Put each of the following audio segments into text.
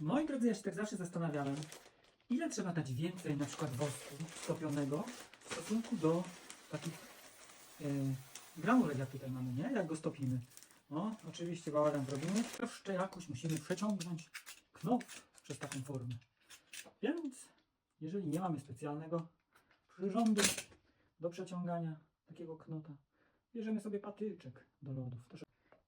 Moi drodzy, ja się tak zawsze zastanawiałem, ile trzeba dać więcej na przykład wosku stopionego w stosunku do takich e, granulek, jak tutaj mamy, nie? Jak go stopimy. No, oczywiście bałagan zrobimy. Jeszcze jakoś musimy przeciągnąć knop przez taką formę. Więc, jeżeli nie mamy specjalnego przyrządu do przeciągania takiego knota, bierzemy sobie patyczek do lodów.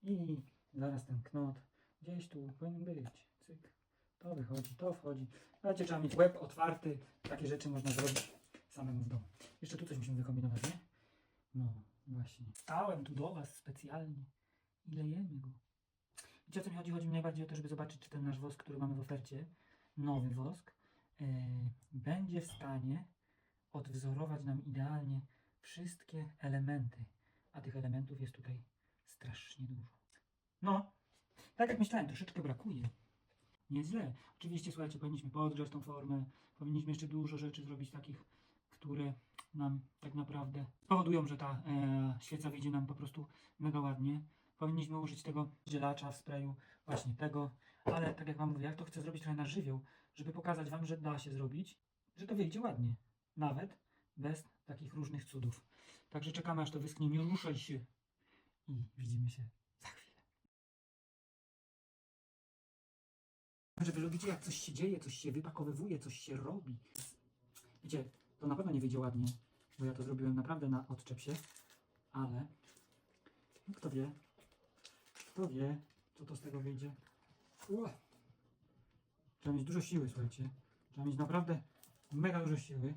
I zaraz ten knot gdzieś tu powinien być. Cyk. To wychodzi, to wchodzi. Słuchajcie, trzeba mieć łeb otwarty. Takie rzeczy można zrobić samemu w domu. Jeszcze tu coś musimy wykombinować, nie? No, właśnie. Stałem tu do Was specjalnie i lejemy go. Wiecie o co mi chodzi? Chodzi mi najbardziej o to, żeby zobaczyć, czy ten nasz wosk, który mamy w ofercie, nowy wosk, e, będzie w stanie odwzorować nam idealnie wszystkie elementy. A tych elementów jest tutaj strasznie dużo. No, tak jak myślałem, troszeczkę brakuje. Nieźle. Oczywiście, słuchajcie, powinniśmy podgrzać tą formę, powinniśmy jeszcze dużo rzeczy zrobić takich, które nam tak naprawdę powodują, że ta e, świeca wyjdzie nam po prostu mega ładnie. Powinniśmy użyć tego zielacza w sprayu, właśnie tego, ale tak jak Wam mówię, jak to chcę zrobić trochę na żywioł, żeby pokazać Wam, że da się zrobić, że to wyjdzie ładnie. Nawet bez takich różnych cudów. Także czekamy aż to wyschnie, nie ruszaj się i widzimy się za chwilę. Że Wy lubicie jak coś się dzieje, coś się wypakowywuje, coś się robi. Wiecie, to na pewno nie wyjdzie ładnie, bo ja to zrobiłem naprawdę na odczep się, ale kto wie, kto wie, co to z tego wyjdzie. Trzeba mieć dużo siły, słuchajcie. Trzeba mieć naprawdę mega dużo siły.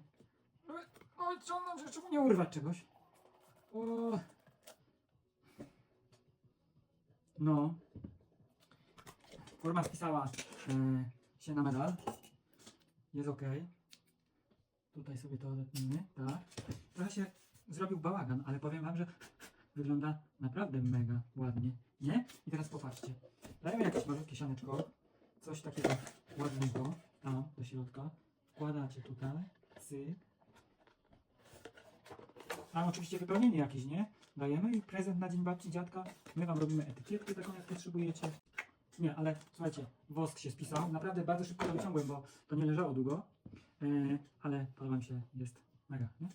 Oj, ciągnąć, żeby czemu nie urwać czegoś. O. No. Forma spisała e, się na medal. Jest ok. Tutaj sobie to odetniemy, tak. Trochę się zrobił bałagan, ale powiem wam, że wygląda naprawdę mega ładnie, nie? I teraz popatrzcie. Dajemy jakieś malutkie sianeczko, coś takiego ładnego, tam do środka. Wkładacie tutaj, cyk. Tam oczywiście wypełnienie jakieś, nie? Dajemy i prezent na dzień babci, dziadka. My wam robimy etykietkę taką, jak potrzebujecie. Nie, ale słuchajcie, wosk się spisał. Naprawdę bardzo szybko to wyciągłem, bo to nie leżało długo. E, ale podoba mi się, jest mega, nie?